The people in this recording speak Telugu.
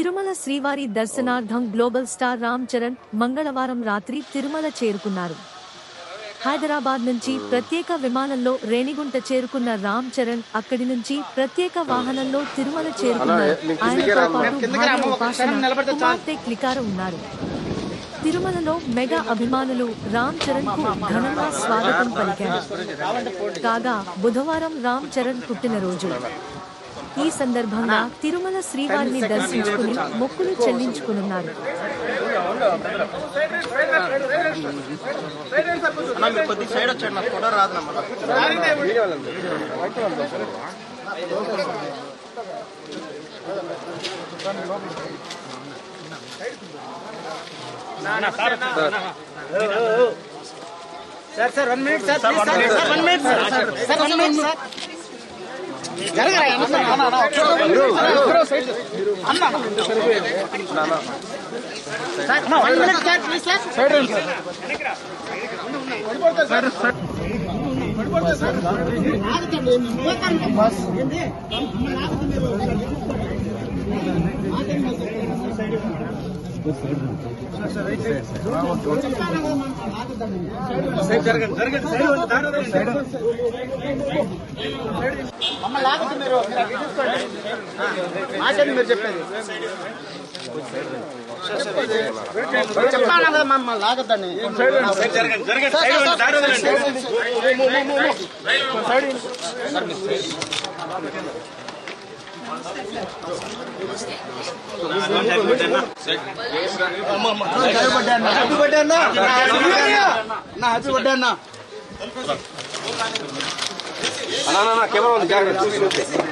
తిరుమల శ్రీవారి దర్శనార్థం గ్లోబల్ స్టార్ రామ్ చరణ్ మంగళవారం రాత్రి తిరుమల చేరుకున్నారు. హైదరాబాద్ నుంచి ప్రత్యేక విమానంలో రేణిగుంట చేరుకున్న రామ్ చరణ్ అక్కడి నుంచి ప్రత్యేక వాహనంలో తిరుమల చేరుకున్నారు. ఆయనతో పాటు ఉపాసన కుమార్తె క్లికార ఉన్నారు. తిరుమలలో మెగా అభిమానులు రామ్ చరణ్కు ఘనంగా స్వాగతం పలికారు. కాగా బుధవారం రామ్ చరణ్ పుట్టినరోజు. ఈ సందర్భంగా తిరుమల శ్రీవారిని దర్శించుకుని మొక్కులు నమ్మ sir sir one minute sir one minute sir sir one minute sir sir. One minute మీరు మాట్లాడి మీరు చెప్పేది చెప్పాను కదా లాగద్దని అన్న హ్యాపీ బర్త్డే అన్న కెమెరా ఉంది జాగ్రత్త చూసి